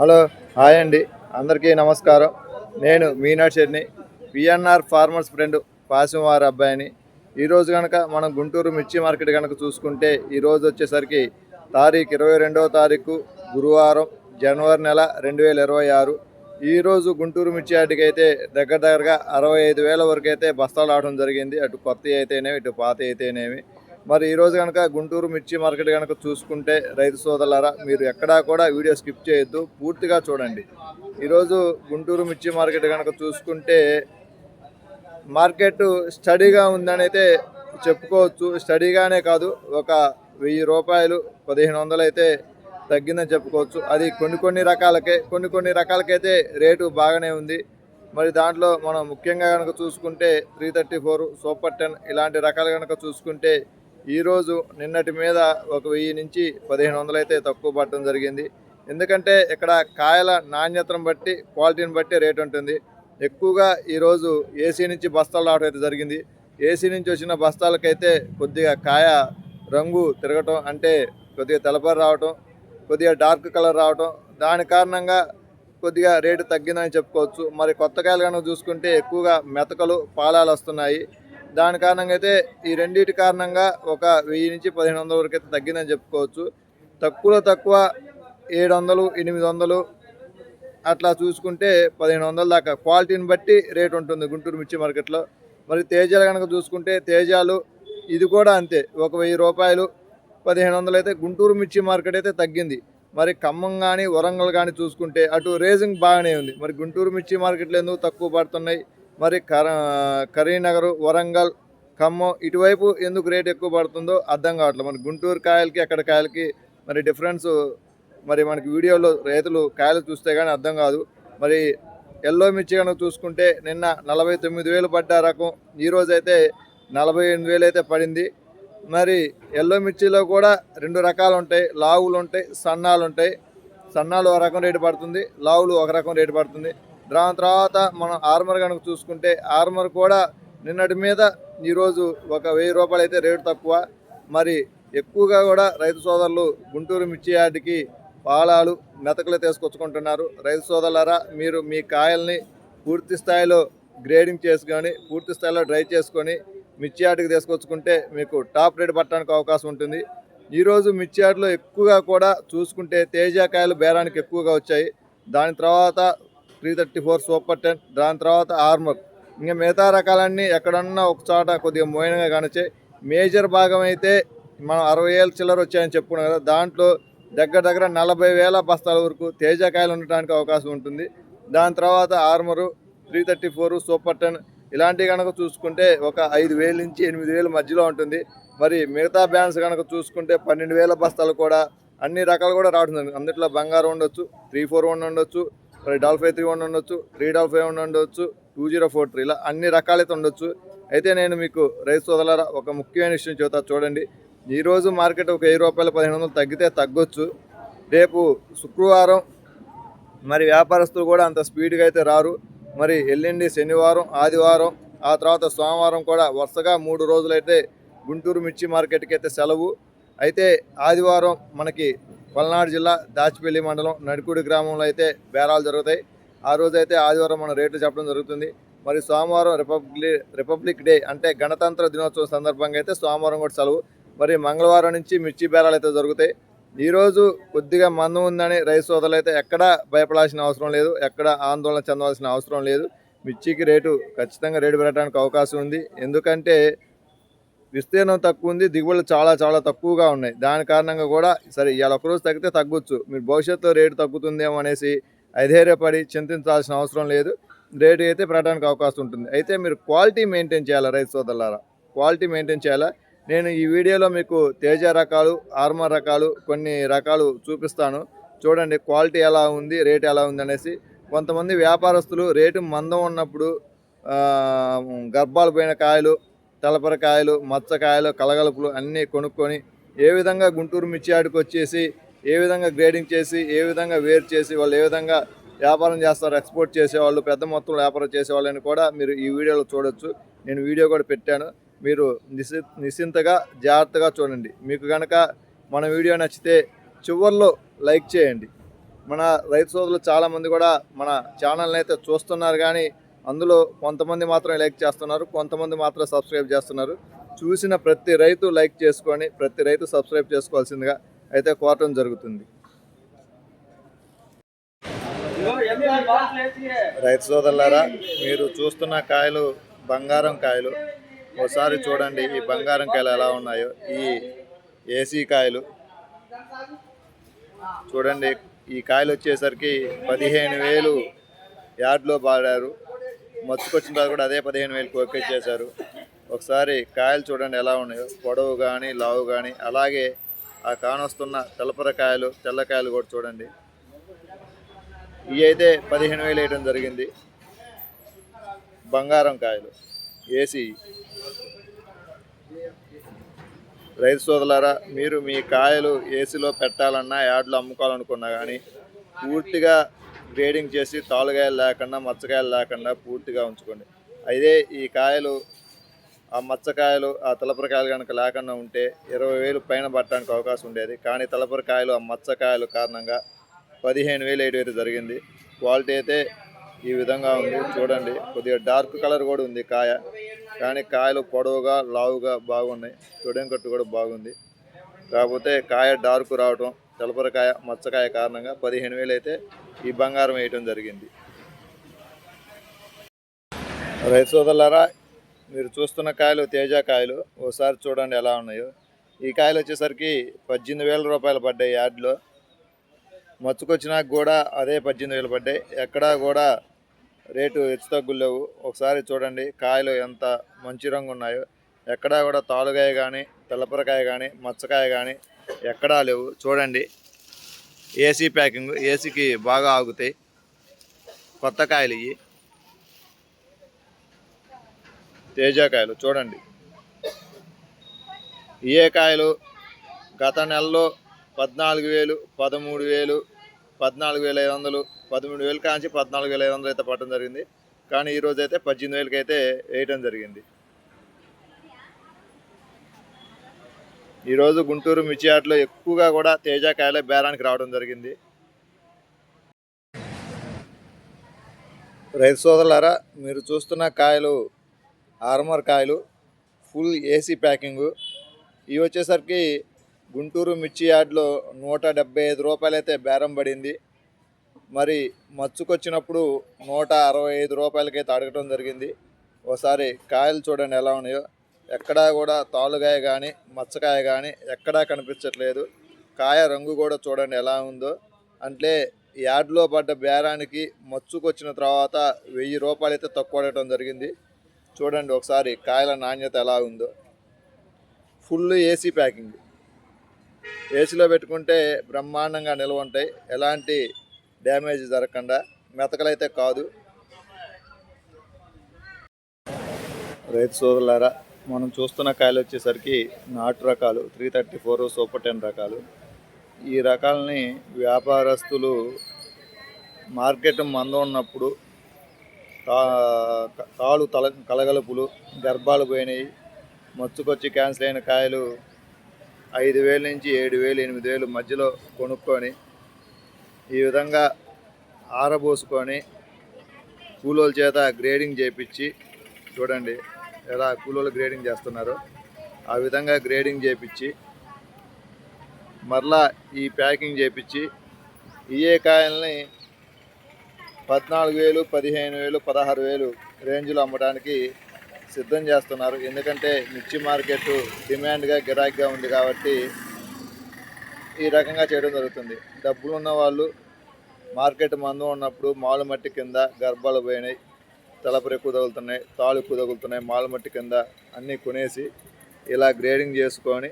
Hello hi అండి. అందరికీ నమస్కారం. నేను మీనాట్ షెడ్ని విఎన్ఆర్ ఫార్మర్స్ ఫ్రెండ్ పాసం వారి అబ్బాయిని. ఈరోజు కనుక మనం గుంటూరు మిర్చి మార్కెట్ కనుక చూసుకుంటే ఈరోజు వచ్చేసరికి తారీఖు ఇరవై రెండవ తారీఖు గురువారం జనవరి నెల రెండు వేల ఇరవై ఆరు. ఈరోజు గుంటూరు మిర్చి యార్డుకి అయితే దగ్గర దగ్గరగా అరవై ఐదు వేల వరకు అయితే బస్తాలు ఆడడం జరిగింది. అటు కొత్త అయితేనేమి ఇటు పాత అయితేనేమి. మరి ఈరోజు కనుక గుంటూరు మిర్చి మార్కెట్ కనుక చూసుకుంటే రైతు సోదరులారా మీరు ఎక్కడా కూడా వీడియో స్కిప్ చేయొద్దు పూర్తిగా చూడండి. ఈరోజు గుంటూరు మిర్చి మార్కెట్ కనుక చూసుకుంటే మార్కెట్ స్టడీగా ఉందని అయితే చెప్పుకోవచ్చు. స్టడీగానే కాదు ఒక వెయ్యి రూపాయలు పదిహేను వందలు అయితే తగ్గిందని చెప్పుకోవచ్చు. అది కొన్ని కొన్ని రకాలకే కొన్ని కొన్ని రకాలకైతే రేటు బాగానే ఉంది. మరి దాంట్లో మనం ముఖ్యంగా కనుక చూసుకుంటే three thirty four super ten ఇలాంటి రకాలు కనుక చూసుకుంటే ఈరోజు నిన్నటి మీద ఒక వెయ్యి నుంచి పదిహేను వందలు అయితే తక్కువ పడటం జరిగింది. ఎందుకంటే ఇక్కడ కాయల నాణ్యతను బట్టి క్వాలిటీని బట్టి రేట్ ఉంటుంది. ఎక్కువగా ఈరోజు ఏసీ నుంచి బస్తాలు రావడం అయితే జరిగింది. ఏసీ నుంచి వచ్చిన బస్తాలకైతే కొద్దిగా కాయ రంగు తిరగటం అంటే కొద్దిగా తెలపర రావటం కొద్దిగా డార్క్ కలర్ రావటం దాని కారణంగా కొద్దిగా రేటు తగ్గిందని చెప్పుకోవచ్చు. మరి కొత్త కాయలు కనుక చూసుకుంటే ఎక్కువగా మెతకలు పాలాలు వస్తున్నాయి. దాని కారణంగా అయితే ఈ రెండింటి కారణంగా ఒక వెయ్యి నుంచి పదిహేను వందల వరకు అయితే తగ్గిందని చెప్పుకోవచ్చు. తక్కువలో తక్కువ ఏడు వందలు ఎనిమిది వందలు అట్లా చూసుకుంటే పదిహేను వందల దాకా. క్వాలిటీని బట్టి రేట్ ఉంటుంది గుంటూరు మిర్చి మార్కెట్లో. మరి తేజాలు కనుక చూసుకుంటే తేజాలు ఇది కూడా అంతే. ఒక వెయ్యి రూపాయలు పదిహేను వందలు అయితే గుంటూరు మిర్చి మార్కెట్ అయితే తగ్గింది. మరి ఖమ్మం కానీ వరంగల్ కానీ చూసుకుంటే అటు రేజింగ్ బాగానే ఉంది. మరి గుంటూరు మిర్చి మార్కెట్లు ఎందుకు తక్కువ పడుతున్నాయి? మరి కర కరీంనగర్ వరంగల్ ఖమ్మం ఇటువైపు ఎందుకు రేట్ ఎక్కువ పడుతుందో అర్థం కావట్లేదు. మరి గుంటూరు కాయలకి అక్కడ కాయలకి మరి డిఫరెన్స్ మరి మనకి వీడియోలో రైతులు కాయలు చూస్తే కానీ అర్థం కాదు. మరి ఎల్లో మిర్చి కనుక చూసుకుంటే నిన్న నలభై తొమ్మిది వేలు పడ్డ రకం ఈరోజు అయితే నలభై ఎనిమిది వేలు అయితే పడింది. మరి ఎల్లో మిర్చిలో కూడా రెండు రకాలు ఉంటాయి. లావులు ఉంటాయి సన్నాలు ఉంటాయి. సన్నాలు ఒక రకం రేటు పడుతుంది లావులు ఒక రకం రేటు పడుతుంది. దాని తర్వాత మనం ఆర్మర్ కనుక చూసుకుంటే ఆర్మర్ కూడా నిన్నటి మీద ఈరోజు ఒక వెయ్యి రూపాయలు అయితే రేటు తక్కువ. మరి ఎక్కువగా కూడా రైతు సోదరులు గుంటూరు మిర్చి యార్డుకి పాలాలు మెతకలు తీసుకొచ్చుకుంటున్నారు. రైతు సోదరులారా మీరు మీ కాయల్ని పూర్తి స్థాయిలో గ్రేడింగ్ చేసుకొని పూర్తి స్థాయిలో డ్రై చేసుకొని మిర్చి యార్డుకి తీసుకొచ్చుకుంటే మీకు టాప్ రేట్ పట్టడానికి అవకాశం ఉంటుంది. ఈరోజు మిర్చి యార్డులో ఎక్కువగా కూడా చూసుకుంటే తేజ కాయలు బేరానికి ఎక్కువగా వచ్చాయి. దాని తర్వాత three thirty four super ten దాని తర్వాత ఆర్మర్. ఇంకా మిగతా రకాలన్నీ ఎక్కడన్నా ఒక చోట కొద్దిగా మోయినగా కానిచ్చాయి మేజర్ భాగం అయితే మనం అరవై ఏళ్ళ చిల్లర వచ్చాయని చెప్పుకున్నాం కదా దాంట్లో దగ్గర దగ్గర నలభై వేల బస్తాల వరకు తేజకాయలు ఉండటానికి అవకాశం ఉంటుంది. దాని తర్వాత armour three thirty four super ten ఇలాంటివి కనుక చూసుకుంటే ఒక ఐదు వేల నుంచి ఎనిమిది వేల మధ్యలో ఉంటుంది. మరి మిగతా బ్యాండ్స్ కనుక చూసుకుంటే పన్నెండు వేల బస్తాలు కూడా అన్ని రకాలు కూడా రావడం జరిగింది అందులో బంగారం ఉండొచ్చు త్రీ ఫోర్ వన్ ఉండొచ్చు మరి డబల్ ఫైవ్ త్రీ వన్ ఉండొచ్చు త్రీ డాల్ ఫైవ్ వన్ ఉండొచ్చు టూ జీరో ఫోర్ త్రీ ఇలా అన్ని రకాలైతే ఉండొచ్చు. అయితే నేను మీకు రైతు సోదరులారా ఒక ముఖ్యమైన విషయం చెబుతా చూడండి. ఈరోజు మార్కెట్ ఒక వెయ్యి రూపాయలు పదిహేను వందలు తగ్గితే తగ్గొచ్చు. రేపు శుక్రవారం మరి వ్యాపారస్తులు కూడా అంత స్పీడ్గా అయితే రారు. మరి ఎల్లుండి శనివారం ఆదివారం ఆ తర్వాత సోమవారం కూడా వరుసగా మూడు రోజులైతే గుంటూరు మిర్చి మార్కెట్కి అయితే సెలవు. అయితే ఆదివారం మనకి పల్నాడు జిల్లా దాచిపల్లి మండలం నడికూడి గ్రామంలో అయితే బేరాలు జరుగుతాయి. ఆ రోజు అయితే ఆదివారం మనం రేట్లు చెప్పడం జరుగుతుంది. మరి సోమవారం రిపబ్లిక్ రిపబ్లిక్ డే అంటే గణతంత్ర దినోత్సవం సందర్భంగా అయితే సోమవారం కూడా సెలవు. మరి మంగళవారం నుంచి మిర్చి బేరాలు అయితే జరుగుతాయి. ఈరోజు కొద్దిగా మందం ఉందని రైతు సోదరులు అయితే ఎక్కడా భయపడాల్సిన అవసరం లేదు. ఎక్కడ ఆందోళన చెందవలసిన అవసరం లేదు. మిర్చికి రేటు ఖచ్చితంగా రేటు పెరగడానికి అవకాశం ఉంది. ఎందుకంటే విస్తీర్ణం తక్కువ ఉంది దిగుబడులు చాలా చాలా తక్కువగా ఉన్నాయి. దాని కారణంగా కూడా సరే ఇవాళ ఒకరోజు తగ్గితే తగ్గొచ్చు. మీరు భవిష్యత్తులో రేటు తగ్గుతుందేమో అనేసి అధైర్యపడి చింతించాల్సిన అవసరం లేదు. రేటు అయితే పెరగడానికి అవకాశం ఉంటుంది. అయితే మీరు క్వాలిటీ మెయింటైన్ చేయాలా రైతు సోదరులారా? క్వాలిటీ మెయింటైన్ చేయాలా? నేను ఈ వీడియోలో మీకు తేజ రకాలు ఆర్మర్ రకాలు కొన్ని రకాలు చూపిస్తాను. చూడండి క్వాలిటీ ఎలా ఉంది రేట్ ఎలా ఉంది అనేసి. కొంతమంది వ్యాపారస్తులు రేటు మందం ఉన్నప్పుడు గర్భాలు పోయిన కాయలు తలపరకాయలు మచ్చకాయలు కలగలుపులు అన్నీ కొనుక్కొని ఏ విధంగా గుంటూరు మిర్చి ఆడికి వచ్చేసి ఏ విధంగా గ్రేడింగ్ చేసి ఏ విధంగా వేరు చేసి వాళ్ళు ఏ విధంగా వ్యాపారం చేస్తారు ఎక్స్పోర్ట్ చేసేవాళ్ళు పెద్ద మొత్తంలో వ్యాపారం చేసేవాళ్ళని కూడా మీరు ఈ వీడియోలో చూడొచ్చు. నేను వీడియో కూడా పెట్టాను. మీరు నిశి నిశ్చింతగా జాగ్రత్తగా చూడండి. మీకు కనుక మన వీడియో నచ్చితే చివర్లో లైక్ చేయండి. మన రైతు సోదరులు చాలామంది కూడా మన ఛానల్ని అయితే చూస్తున్నారు కానీ అందులో కొంతమంది మాత్రం లైక్ చేస్తున్నారు కొంతమంది మాత్రం సబ్స్క్రైబ్ చేస్తున్నారు. చూసిన ప్రతి రైతు లైక్ చేసుకొని ప్రతి రైతు సబ్స్క్రైబ్ చేసుకోవాల్సిందిగా అయితే కోరటం జరుగుతుంది. రైతు సోదరులారా మీరు చూస్తున్న కాయలు బంగారం కాయలు. ఒకసారి చూడండి ఈ బంగారం కాయలు ఎలా ఉన్నాయో. ఈ ఏసీ కాయలు. చూడండి ఈ కాయలు వచ్చేసరికి పదిహేను వేలు యార్డ్లో పాడారు. మచ్చుకొచ్చిన తర్వాత కూడా అదే పదిహేను వేలు కోకే చేశారు. ఒకసారి కాయలు చూడండి ఎలా ఉన్నాయో. పొడవు కానీ లావు కానీ అలాగే ఆ కానొస్తున్న తెల్లపర కాయలు తెల్లకాయలు కూడా చూడండి. ఇవి అయితే పదిహేను వేలు వేయడం జరిగింది. బంగారం కాయలు ఏసీ. రైతు సోదలారా మీరు మీ కాయలు ఏసీలో పెట్టాలన్నా యాడ్లో అమ్ముకోవాలనుకున్నా కానీ పూర్తిగా గ్రేడింగ్ చేసి తాలుగాయలు లేకుండా మచ్చకాయలు లేకుండా పూర్తిగా ఉంచుకోండి. అయితే ఈ కాయలు ఆ మచ్చకాయలు ఆ తలపరకాయలు కనుక లేకుండా ఉంటే ఇరవై వేలు పైన పట్టడానికి అవకాశం ఉండేది. కానీ తలపరకాయలు ఆ మచ్చకాయలు కారణంగా పదిహేను వేలు ఏడు వేలు జరిగింది. క్వాలిటీ అయితే ఈ విధంగా ఉంది. చూడండి కొద్దిగా డార్క్ కలర్ కూడా ఉంది కాయ. కానీ కాయలు పొడవుగా లావుగా బాగున్నాయి. తొడెం కట్టు కూడా బాగుంది. కాకపోతే కాయ డార్క్ రావటం తెలపరకాయ మచ్చకాయ కారణంగా పదిహేను వేలు అయితే ఈ బంగారం వేయటం జరిగింది. రైతు సోదరులారా మీరు చూస్తున్న కాయలు తేజ కాయలు ఓసారి చూడండి ఎలా ఉన్నాయో. ఈ కాయలు వచ్చేసరికి పద్దెనిమిది వేల రూపాయలు పడ్డాయి యార్డ్లో మచ్చుకొచ్చినాక కూడా అదే పద్దెనిమిది వేలు పడ్డాయి. ఎక్కడా కూడా రేటు హెచ్చు తగ్గులు లేవు. ఒకసారి చూడండి కాయలు ఎంత మంచి రంగు ఉన్నాయో. ఎక్కడా కూడా తాలుగాయ కానీ తెల్లపరకాయ కానీ మచ్చకాయ కానీ ఎక్కడా లేవు. చూడండి. ఏసీ ప్యాకింగ్ ఏసీకి బాగా ఆగుతాయి. కొత్త కాయలు ఇవి తేజాకాయలు చూడండి. ఏ కాయలు? గత నెలలో పద్నాలుగు వేలు పదమూడు వేలు పద్నాలుగు వేల ఐదు వందలు పదమూడు వేలు కాంచి పద్నాలుగు వేల ఐదు వందలు అయితే పట్టడం జరిగింది. కానీ ఈరోజు అయితే పద్దెనిమిది వేలకి అయితే వేయటం జరిగింది. ఈరోజు గుంటూరు మిర్చియాట్లో ఎక్కువగా కూడా తేజాకాయలే బేరానికి రావడం జరిగింది. రైతు సోదరులారా మీరు చూస్తున్న కాయలు ఆర్మర్ కాయలు ఫుల్ ఏసీ ప్యాకింగు. ఇవి వచ్చేసరికి గుంటూరు మిర్చి యార్డ్లో నూట డెబ్బై ఐదు రూపాయలు అయితే బేరం పడింది. మరి మచ్చుకొచ్చినప్పుడు నూట అరవై ఐదు రూపాయలకైతే అడగటం జరిగింది. ఒకసారి కాయలు చూడండి ఎలా ఉన్నాయో. ఎక్కడా కూడా తాలుగాయ కానీ మచ్చకాయ కానీ ఎక్కడా కనిపించట్లేదు. కాయ రంగు కూడా చూడండి ఎలా ఉందో. అంటే యార్డ్లో పడ్డ బేరానికి మచ్చుకొచ్చిన తర్వాత వెయ్యి రూపాయలు అయితే తక్కువ అడగటం జరిగింది. చూడండి ఒకసారి కాయల నాణ్యత ఎలా ఉందో. Full AC packing. ఏసీలో పెట్టుకుంటే బ్రహ్మాండంగా నిల్వ ఉంటాయి. ఎలాంటి డ్యామేజ్ జరగకుండా. మెతకలైతే కాదు. రైతు సోదరులారా మనం చూస్తున్న కాయలు వచ్చేసరికి నాటు రకాలు three thirty four super ten రకాలు. ఈ రకాలని వ్యాపారస్తులు మార్కెట్ మంద ఉన్నప్పుడు తా- తల కలగలుపులు గర్భాలు పోయినాయి. మచ్చుకొచ్చి క్యాన్సిల్ అయిన కాయలు ఐదు వేల నుంచి ఏడు వేలు ఎనిమిది వేలు మధ్యలో కొనుక్కొని ఈ విధంగా ఆరబోసుకొని కూలోల చేత గ్రేడింగ్ చేపించి చూడండి. ఎలా కూలీలు గ్రేడింగ్ చేస్తున్నారో ఆ విధంగా గ్రేడింగ్ చేపించి మరలా ఈ ప్యాకింగ్ చేపించి ఇయే కాయల్ని పద్నాలుగు వేలు పదిహేను వేలు పదహారు వేలు రేంజ్లో అమ్మడానికి సిద్ధం చేస్తున్నారు. ఎందుకంటే మిర్చి మార్కెట్ డిమాండ్గా గిరాకీగా ఉంది కాబట్టి ఈ రకంగా చేయడం జరుగుతుంది. డబ్బులు ఉన్న వాళ్ళు మార్కెట్ మందు ఉన్నప్పుడు మాలు మట్టి కింద గర్భాలు పోయినాయి. తలపరి ఎక్కువ తగులుతున్నాయి తాళ్ళు ఎక్కువ తగులుతున్నాయి కింద అన్నీ కొనేసి ఇలా గ్రేడింగ్ చేసుకొని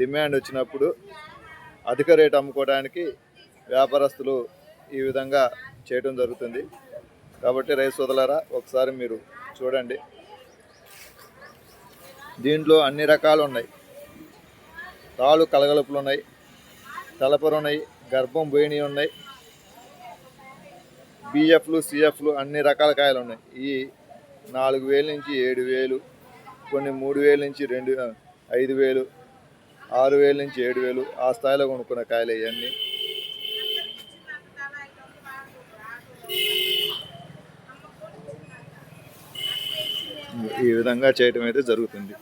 డిమాండ్ వచ్చినప్పుడు అధిక రేట్ అమ్ముకోవడానికి వ్యాపారస్తులు ఈ విధంగా చేయడం జరుగుతుంది. కాబట్టి రైస్ వదలరా ఒకసారి మీరు చూడండి. దీంట్లో అన్ని రకాలు ఉన్నాయి. తాళ్ళు కలగలుపులు ఉన్నాయి తలపరు ఉన్నాయి గర్భం బోయిని ఉన్నాయి బిఎఫ్లు సిఎఫ్లు అన్ని రకాల కాయలు ఉన్నాయి. ఈ నాలుగు వేల నుంచి ఏడు వేలు కొన్ని మూడు వేల నుంచి రెండు ఐదు వేలు ఆరు వేల నుంచి ఏడు వేలు ఆ స్థాయిలో కొనుక్కున్న కాయలు ఇవన్నీ. ఈ విధంగా చేయటం అయితే జరుగుతుంది.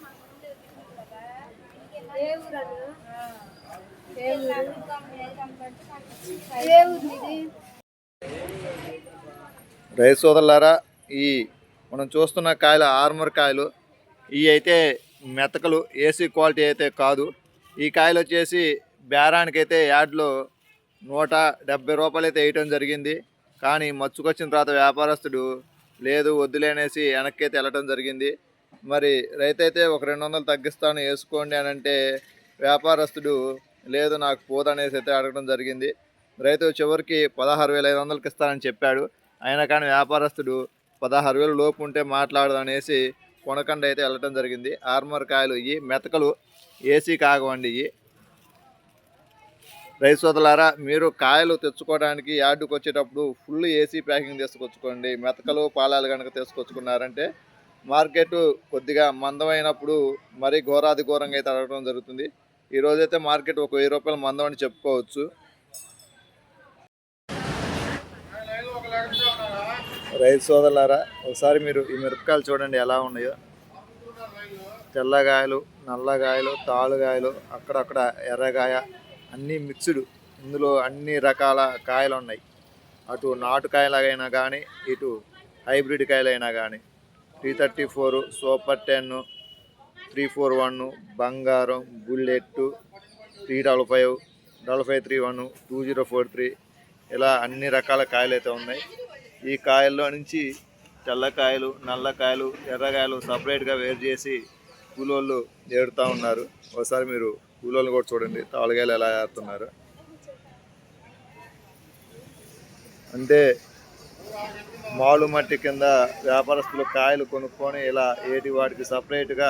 రైతు సోదరులారా ఈ మనం చూస్తున్న కాయలు ఆర్మర్ కాయలు ఇవి అయితే మెతకలు ఏసీ క్వాలిటీ అయితే కాదు. ఈ కాయలు వచ్చేసి బేరానికి అయితే యార్డ్లో నూట డెబ్బై రూపాయలు అయితే వేయటం జరిగింది. కానీ మచ్చుకొచ్చిన తర్వాత వ్యాపారస్తుడు లేదు వద్దులేనేసి వెనక్కి అయితే వెళ్ళటం జరిగింది. మరి రైతు అయితే ఒక రెండు వందలు తగ్గిస్తాను వేసుకోండి అని అంటే వ్యాపారస్తుడు లేదు నాకు పోదనేసి అయితే అడగడం జరిగింది. రైతు చివరికి పదహారు వేల ఐదు వందలకి ఇస్తానని చెప్పాడు. అయినా కానీ వ్యాపారస్తుడు పదహారు వేలు లోపు ఉంటే మాట్లాడదు అనేసి కొనకండి అయితే వెళ్ళటం జరిగింది. ఆర్మర్ కాయలు ఇవి మెతకలు ఏసీ కాగవండి ఇవి రైతు మీరు కాయలు తెచ్చుకోవడానికి యార్డుకు వచ్చేటప్పుడు ఫుల్ ఏసీ ప్యాకింగ్ తీసుకొచ్చుకోండి. మెతకలు పాలాలు కనుక తీసుకొచ్చుకున్నారంటే మార్కెట్ కొద్దిగా మందమైనప్పుడు మరీ ఘోరాది ఘోరంగా అయితే అడగడం జరుగుతుంది. ఈరోజైతే మార్కెట్ ఒక వెయ్యి రూపాయలు మందం అని చెప్పుకోవచ్చు. రైతు సోదరులారా ఒకసారి మీరు ఈ మిరపకాయలు చూడండి ఎలా ఉన్నాయో. తెల్లగాయలు నల్లగాయలు తాలుగాయలు అక్కడక్కడ ఎర్రగాయ అన్నీ మిక్స్డ్ ఇందులో అన్ని రకాల కాయలు ఉన్నాయి. అటు నాటుకాయలైనా కానీ ఇటు హైబ్రిడ్ కాయలైనా కానీ three thirty four super ten three four one బంగారం bullet three double five double five three one two zero four three ఇలా అన్ని రకాల కాయలు అయితే ఉన్నాయి. ఈ కాయల్లో నుంచి తెల్లకాయలు నల్లకాయలు ఎర్రకాయలు సపరేట్గా వేరు చేసి కూలోళ్ళు ఏడుతూ ఉన్నారు. ఒకసారి మీరు కూలోళ్ళు కూడా చూడండి తాళకాయలు ఎలా ఏడుతున్నారు అంటే మాలు మట్టి కింద వ్యాపారస్తులు కాయలు కొనుక్కొని ఇలా ఏటి వాటికి సపరేట్గా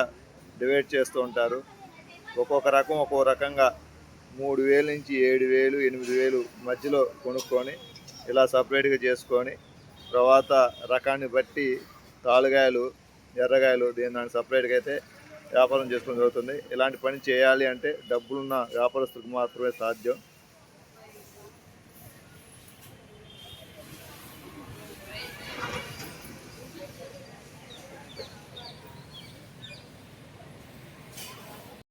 డివైడ్ చేస్తూ ఉంటారు. ఒక్కొక్క రకం ఒక్కొక్క రకంగా మూడు వేలు నుంచి ఏడు వేలు ఎనిమిది వేలు మధ్యలో కొనుక్కొని ఇలా సపరేట్గా చేసుకొని తర్వాత రకాన్ని బట్టి తాలుగాయలు ఎర్రగాయలు దీని దాన్ని సపరేట్గా అయితే వ్యాపారం చేసుకోవడం జరుగుతుంది. ఇలాంటి పని చేయాలి అంటే డబ్బులున్న వ్యాపారస్తులకు మాత్రమే సాధ్యం.